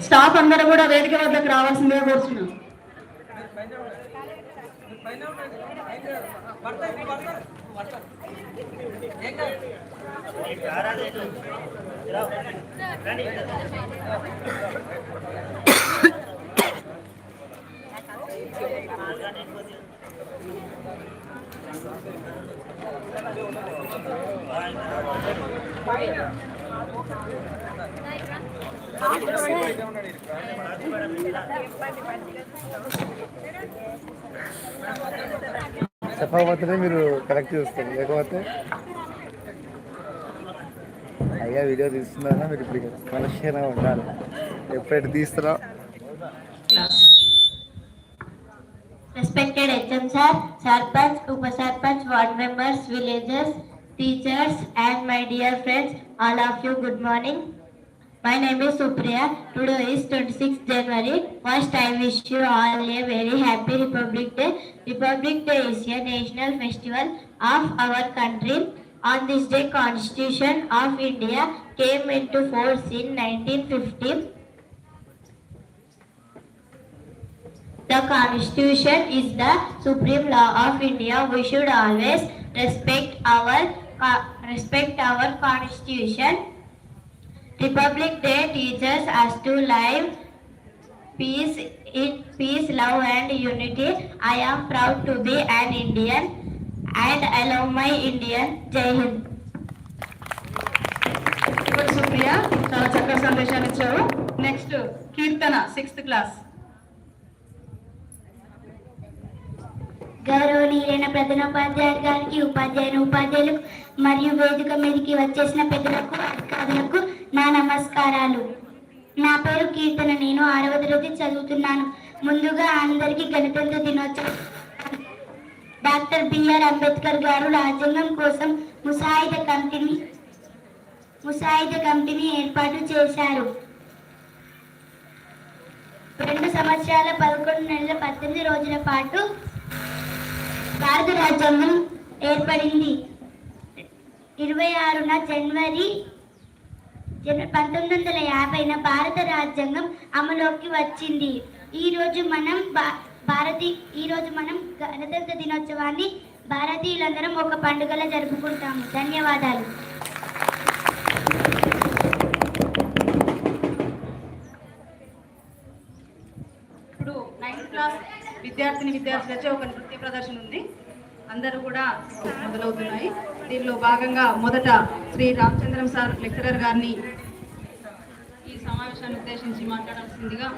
Staff అందరూ కూడా వేదిక వద్దకు రావాల్సిందే కోరుతున్నాం చెప్పకపోతేనే మీరు కరెక్ట్ చేస్తారు లేకపోతే అయ్యా వీడియో తీస్తున్నారా మీరు ఇప్పుడు మనిషిగా ఉండాలి ఎప్పుడైతే తీస్తారో class Respected HM sir, Sarpanch, Upa Sarpanch, ward members, villagers, teachers, and my dear friends, all of you, good morning. My name is Supriya. Today is 26th January. First, I wish you all a very happy Republic Day. Republic Day is a national festival of our country. On this day, Constitution of India came into force in 1950. The Constitution is the supreme law of India. We should always respect our co- respect our Constitution. Republic Day teaches us to live peace in peace, love, and unity. I am proud to be an Indian, and I love my Indian. Jai Hind. ఇప్పుడు సుప్రియ చాలా చక్కగా సందేశాన్ని ఇచ్చావు next కీర్తన sixth class గౌరవనీయులైన ప్రధానోపాధ్యాయులు గారికి ఉపాధ్యాయుని ఉపాధ్యాయులకు మరియు వేదిక మీదకి వచ్చేసిన పెద్దలకు అధికారులకు నా నమస్కారాలు. నా పేరు కీర్తన. నేను ఆరవ తరగతి చదువుతున్నాను. ముందుగా అందరికీ గణతంత్ర దినోత్సవం. డాక్టర్ బిఆర్ అంబేద్కర్ గారు రాజ్యాంగం కోసం ముసాయిద కమిటీని ముసాయిద కమిటీని ఏర్పాటు చేశారు. రెండు సంవత్సరాల పదకొండు నెలల పద్దెనిమిది రోజుల పాటు భారత రాజ్యాంగం ఏర్పడింది. ఇరవై ఆరున జనవరి జన- పంతొమ్మిది వందల యాభైన భారత రాజ్యాంగం అమలులోకి వచ్చింది. ఈరోజు మనం భా- భారతీ ఈ రోజు మనం గణతంత్ర దినోత్సవాన్ని భారతీయులందరం ఒక పండుగలా జరుపుకుంటాము. ధన్యవాదాలు. ఇప్పుడు నైన్త్ క్లాస్ విద్యార్థిని విద్యార్థులచే ఒక నృత్య ప్రదర్శన ఉంది. అందరూ కూడా మొదలవుతున్నాయి. దీనిలో భాగంగా మొదట శ్రీ రామచంద్రం సార్ లెక్చరర్ గారిని ఈ సమావేశాన్ని ఉద్దేశించి మాట్లాడాల్సిందిగా